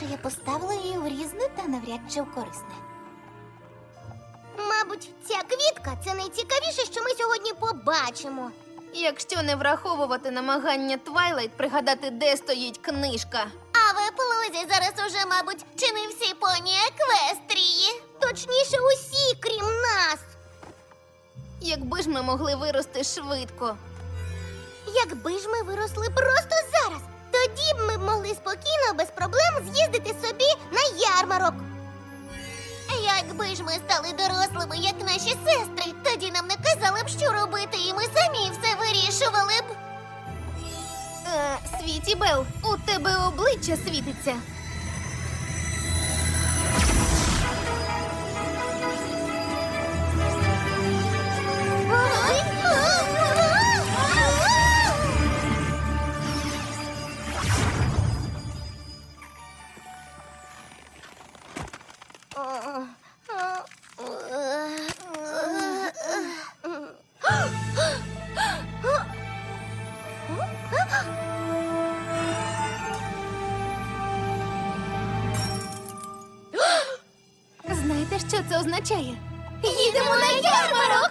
що я поставила її в різне та навряд чи в корисне. Мабуть, ця квітка це найцікавіше, що ми сьогодні побачимо. Якщо не враховувати намагання Твайлайт пригадати, де стоїть книжка. А в Еплузі зараз уже, мабуть, чи не всі поні еквестрії. Точніше, усі, крім нас. Якби ж ми могли вирости швидко. Якби ж ми виросли просто стали дорослими, як наші сестри, тоді нам не казали б, що робити, і ми самі все вирішували б. Е, Світі Бел, у тебе обличчя світиться. Що це означає? Їдемо на ярмарок!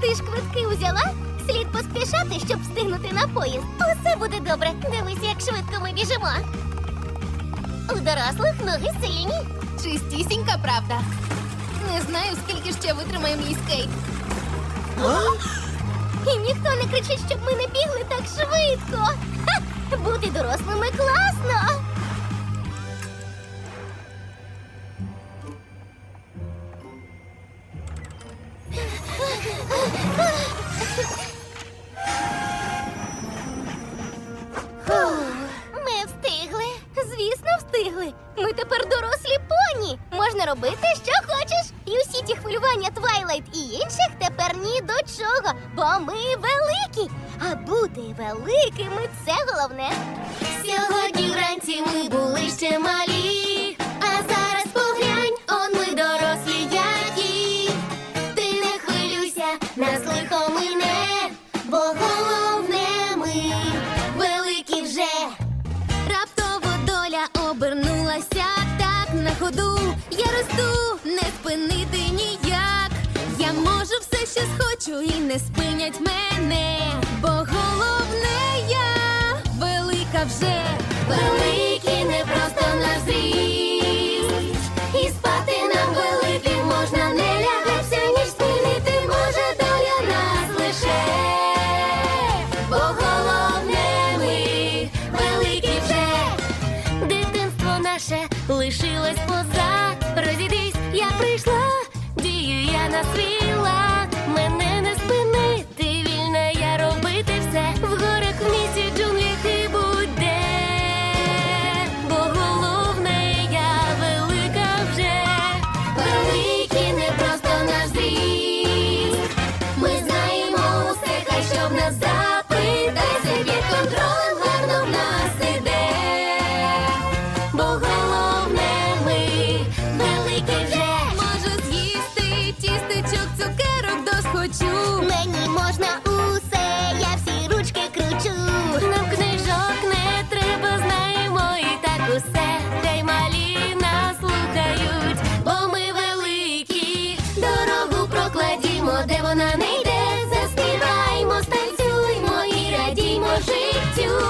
Ти ж квитки узяла? Слід поспішати, щоб встигнути на поїзд. Усе буде добре. Дивись, як швидко ми біжимо. У дорослих ноги сильні. Чистісінька правда. Не знаю, скільки ще витримає мій скейт. І ніхто не кричить, щоб ми не бігли так швидко. Ха! Бути дорослими класно. Ми встигли. Звісно, встигли. Ми тепер дорослі поні. Можна робити, що хочеш. І усі ті хвилювання Твайлайт і інших тепер ні бо ми великі. А бути великими це головне. Сьогодні вранці ми були ще малі, а зараз поглянь, ми дорослі які. Ти не хвилюйся, нас лихо мине, бо головне ми великі вже. Раптово доля обернулася так на ходу. Я росту, не спинити що схочу, і не спинять мене. Бо головне я велика вже. Великі не просто наш зріст. І спати нам великим можна не лягайся, ніж спинити може доля нас лише. Бо головне ми великі вже. Дитинство наше лишилось позад. Розійдись, я прийшла, дію я на Мені можна усе, я всі ручки кручу. Нам книжок не треба, знаємо і так усе. Хай малі нас слухають, бо ми великі. Дорогу прокладімо, де вона не йде. Заспіваймо, станцюймо і радіймо життю.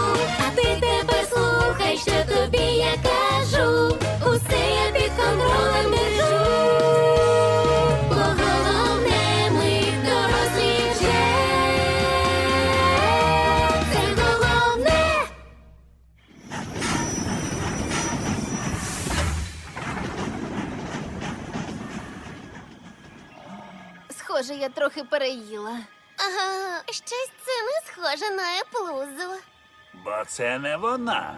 Схоже, я трохи переїла. Ага, щось це не схоже на еплузу. Бо це не вона.